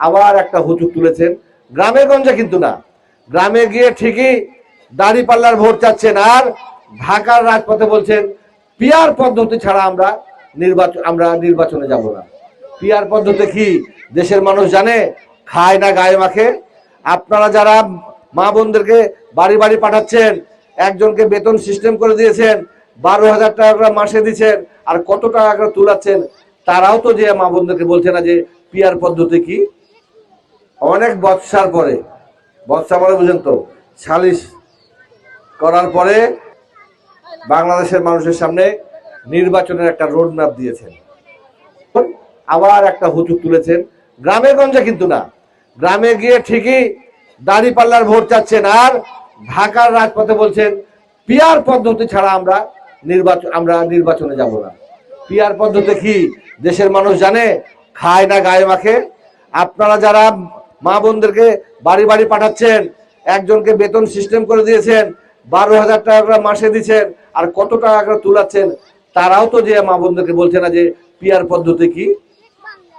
আবার একটা হুজুক তুলেছেন। গ্রামে গঞ্জে কিন্তু না। গ্রামে গিয়ে ঠিকই দাড়ি পাল্লার ভোট চাচ্ছেন আর ঢাকার রাজপথে বলছেন, পিয়ার পদ্ধতি ছাড়া আমরা নির্বাচন আমরা নির্বাচনে যাব না। পিয়ার পদ্ধতি কি? দেশের মানুষ জানে, খায় না গায়ে মাখে। আপনারা যারা মা বোনদেরকে বাড়ি বাড়ি পাঠাচ্ছেন, একজনকে বেতন সিস্টেম করে দিয়েছেন, বারো হাজার টাকা করে মাসে দিচ্ছেন আর কত টাকা করে তুলাচ্ছেন, তারাও তো যে মা বোনদেরকে বলছে না যে পিয়ার পদ্ধতি কি? অনেক বৎসার পরে, বৎসা মানে বুঝেন তো, সালিশ করার পরে বাংলাদেশের মানুষের সামনে নির্বাচনের একটা রোড ম্যাপ দিয়েছেন। আবার একটা হুজুক তুলেছেন। গ্রামে গঞ্জে কিন্তু না। গ্রামে গিয়ে ঠিকই দাড়ি পাল্লার ভোট চাচ্ছেন আর ঢাকার রাজপথে বলছেন, পিয়ার পদ্ধতি ছাড়া আমরা নির্বাচন আমরা নির্বাচনে যাব না। পিয়ার পদ্ধতি কি? দেশের মানুষ জানে, খায় না, গায়ে মাখে। আপনারা যারা মা বোনদেরকে বাড়ি বাড়ি পাঠাচ্ছেন, একজনকে বেতন সিস্টেম করে দিয়েছেন, বারো হাজার টাকা করে মাসে দিচ্ছেন, আর কত টাকা করে তুলাচ্ছেন, তারাও তো যে মা বোনদেরকে বলছে না যে পিয়ার পদ্ধতি কি?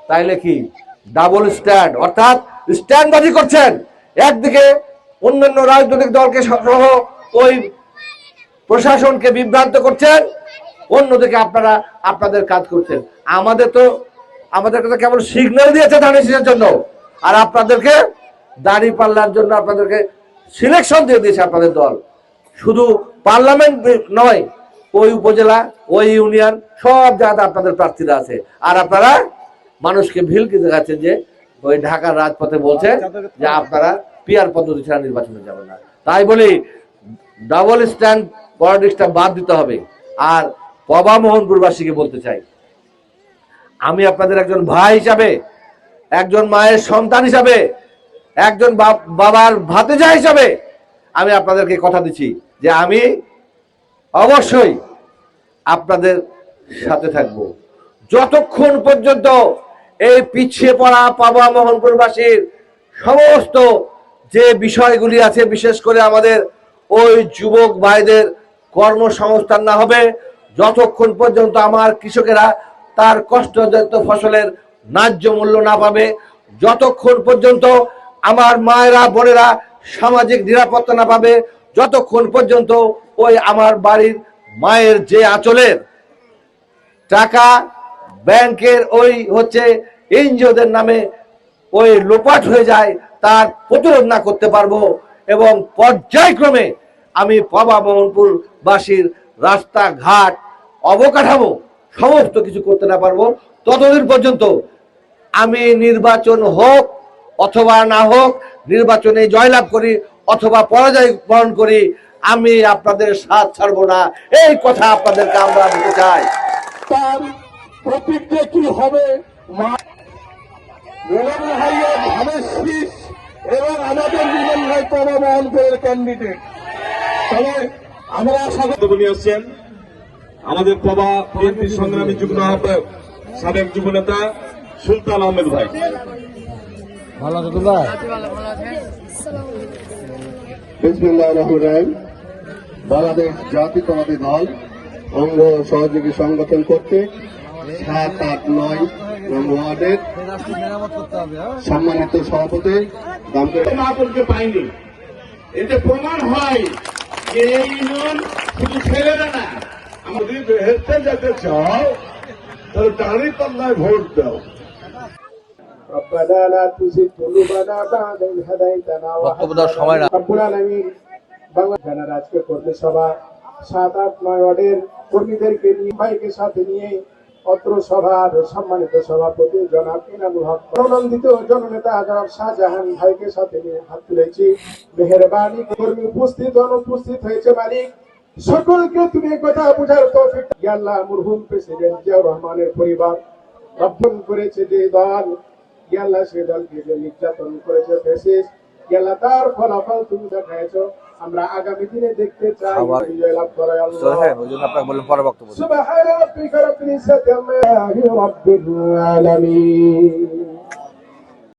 তাইলে কি? ডাবল স্ট্যান্ড অর্থাৎ স্ট্যান্ডবাজি করছেন। একদিকে অন্যান্য রাজনৈতিক দলকে সহ ওই প্রশাসনকে বিভ্রান্ত করছেন, অন্যদিকে আপনারা, আপনাদের কাজ করছেন। আমাদের তো, আমাদেরকে তো কেবল সিগন্যাল দিয়েছে ধানের জন্য। আর আপনাদেরকে দাড়ি পাল্লার জন্য আপনাদেরকে সিলেকশন দিয়ে দিয়েছে আপনাদের দল। শুধু পার্লামেন্ট নয়, ওই উপজেলা, ওই ইউনিয়ন সব জায়গাতে আপনাদের প্রার্থীরা আছে। আর আপনারা মানুষকে ভিলকে দেখাচ্ছেন যে, ওই ঢাকার রাজপথে বলছেন যে আপনারা পিয়ার পদ্ধতি ছাড়া নির্বাচনে যাবেন না। তাই বলি ডাবল স্ট্যান্ড পলিটিক্সটা বাদ দিতে হবে। আর পবা মোহনপুরবাসীকে বলতে চাই, আমি আপনাদের একজন ভাই হিসাবে একজন মায়ের সন্তান হিসাবে, একজন বাবার ভাতেজা হিসাবে আমি আপনাদেরকে কথা দিচ্ছি যে আমি অবশ্যই আপনাদের সাথে থাকব। যতক্ষণ পর্যন্ত এই পিছিয়ে পড়া পাবা মোহনপুরবাসীর সমস্ত যে বিষয়গুলি আছে, বিশেষ করে আমাদের ওই যুবক ভাইদের কর্মসংস্থান না হবে, যতক্ষণ পর্যন্ত আমার কৃষকেরা তার কষ্টজাত ফসলের ন্যায্য মূল্য না পাবে। যতক্ষণ পর্যন্ত আমার মায়েরা, বোনেরা সামাজিক নিরাপত্তা না পাবে, যতক্ষণ পর্যন্ত ওই আমার বাড়ির মায়ের যে আঁচলের টাকা ব্যাংকের ওই হচ্ছে এনজিওদের নামে ওই লোপাট হয়ে যায়, তার প্রতিরোধ না করতে পারব এবং পর্যায়ক্রমে আমি পাবা মোহনপুর বাসীর রাস্তাঘাট অবকাঠামো সমস্ত কিছু করতে না পারব। ততদিন পর্যন্ত আমি নির্বাচন হোক অথবা না হোক নির্বাচনে জয়লাভ করি অথবা পরাজয় বরণ করি আমি আপনাদের সাথ ছাড়বো না। এই কথা আপনাদেরকে আমরা দিতে চাই। তার প্রতিজ্ঞা কি হবে? এবং আমাদের মিলন ভাই পবা মোহনপুরের ক্যান্ডিডেট তবে আমরা আশা করি আসছেন আমাদের প্রভা বিএনপি সংগ্রামী যুগ্ম আহ্বায়ক সাবেক যুবনেতা সুলতান আহমেদ ভাই। বিসমিল্লাহ রহমান রহিম। বাংলাদেশ জাতীয়তাবাদী দল অঙ্গ সহযোগী সংগঠন করতে সাত আট নয় ওয়ার্ডের সম্মানিত সভাপতি মাহপুরকে পাইনি। এতে প্রমাণ হয় যে এই ইউনিয়ন শুধু ছেলেরা না যদি বেহেস্তে যেতে চাও তাহলে দাঁড়ি পাল্লায় ভোট দাও। ربنا لا تزغ قلوبنا بعد إذ هديتنا বক্তব্য দেওয়ার সময় না রব্বুল আলামিন বাংলা জানার আজকে কর্মী সভা সাত আট নয় ওয়ার্ডের কর্মীদেরকে নিয়ে ভাইকে সাথে নিয়ে অত্র সভার সম্মানিত সভাপতি জনাব ইনামুল হক আনন্দিত জননেতা জনাব শাহজাহান ভাইকে সাথে নিয়ে হাত তুলেছি মেহরবানি কর্মী উপস্থিত অনুপস্থিত হয়েছে মালিক সকলকে তুমি এই কথা বোঝার তৌফিক ইয়া আল্লাহ মরহুম প্রেসিডেন্ট জিয়াউর রহমানের পরিবার রক্ষণ করেছে যে দল ইয়াল্লা সে দলকে যে নির্যাতন করেছে ফেসিস ইয়াল্লা তার ফলাফল তুমি দেখাইছ। আমরা আগামী দিনে দেখতে চাই বিজয় লাভ করে আল্লাহ। স্যার ওই জন্য আপনাকে বললাম পরে বক্তব্য সুবহান রাব্বিল ইজ্জাতি